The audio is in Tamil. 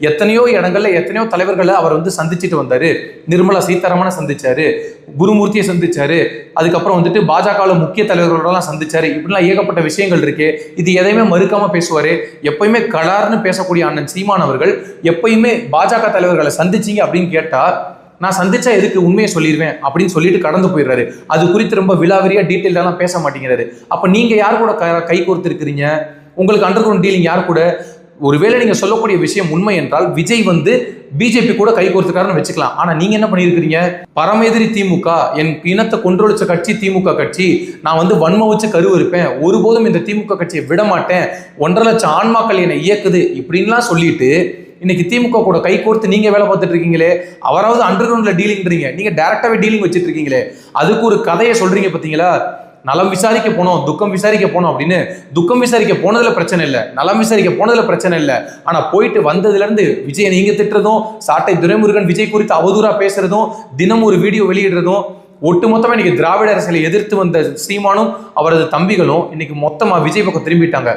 எத்தனையோ இடங்கள்ல எத்தனையோ தலைவர்களை அவர் வந்து சந்திச்சுட்டு வந்தாரு. நிர்மலா சீதாராமனை சந்திச்சாரு. குருமூர்த்தியை சந்திச்சாரு. அதுக்கப்புறம் வந்துட்டு பாஜகவில் முக்கிய தலைவர்களோடலாம் சந்திச்சாரு. இப்படிலாம் ஏகப்பட்ட விஷயங்கள் இருக்கு. இது எதையுமே மறுக்காம பேசுவாரு. எப்பயுமே கலார்னு பேசக்கூடிய அண்ணன் சீமான் அவர்கள் எப்பயுமே பாஜக தலைவர்களை சந்திச்சீங்க அப்படின்னு கேட்டா நான் சந்திச்சா எதுக்கு உண்மையை சொல்லிடுவேன் அப்படின்னு சொல்லிட்டு கடந்து போயிடுறாரு. அது குறித்து ரொம்ப விலாவரியா டீட்டெயிலாம் பேச மாட்டேங்கிறாரு. அப்ப நீங்க யார் கூட க- கை கோர்த்திருக்கிறீங்க? உங்களுக்கு அண்டர் கிரவுண்ட் டீலிங் யார் கூட? ஒருவேளை நீங்க சொல்லக்கூடிய விஷயம் உண்மை என்றால் விஜய் வந்து பிஜேபி கூட கை கோர்த்துக்காருன்னு வச்சுக்கலாம். ஆனா நீங்க என்ன பண்ணியிருக்கிறீங்க? பரமெதிரி திமுக என் இனத்தை கொன்றொழிச்ச கட்சி திமுக கட்சி. நான் வந்து வன்ம வச்சு இருப்பேன் ஒருபோதும் இந்த திமுக கட்சியை விட மாட்டேன். ஒன்றரை லட்சம் ஆன்மாக்கள் என்னை இயக்குது இப்படின்லாம் சொல்லிட்டு இன்னைக்கு திமுக கூட கை கோர்த்து நீங்க வேலை பார்த்துட்டு இருக்கீங்களே அவராவது அண்டர் கிரவுண்ட்ல டீலிங்ன்றீங்க நீங்க டேரெக்டாகவே டீலிங் வச்சுட்டு இருக்கீங்களே. அதுக்கு ஒரு கதையை சொல்றீங்க பாத்தீங்களா? நலம் விசாரிக்க போனோம் துக்கம் விசாரிக்க போனோம் அப்படின்னு துக்கம் விசாரிக்க போனதுல பிரச்சனை இல்லை. நலம் விசாரிக்க போனதுல பிரச்சனை இல்லை. ஆனா போயிட்டு வந்ததுல இருந்து விஜய் நீங்க திட்டுறதும் சாட்டை துரைமுருகன் விஜய் குறித்து அவதூறா பேசுறதும் தினம் ஒரு வீடியோ வெளியிடுறதும் ஒட்டுமொத்தமா இன்னைக்கு திராவிட அரசியலை எதிர்த்து வந்த சீமானும் அவரது தம்பிகளும் இன்னைக்கு மொத்தமா விஜய் பக்கம் திரும்பிட்டாங்க.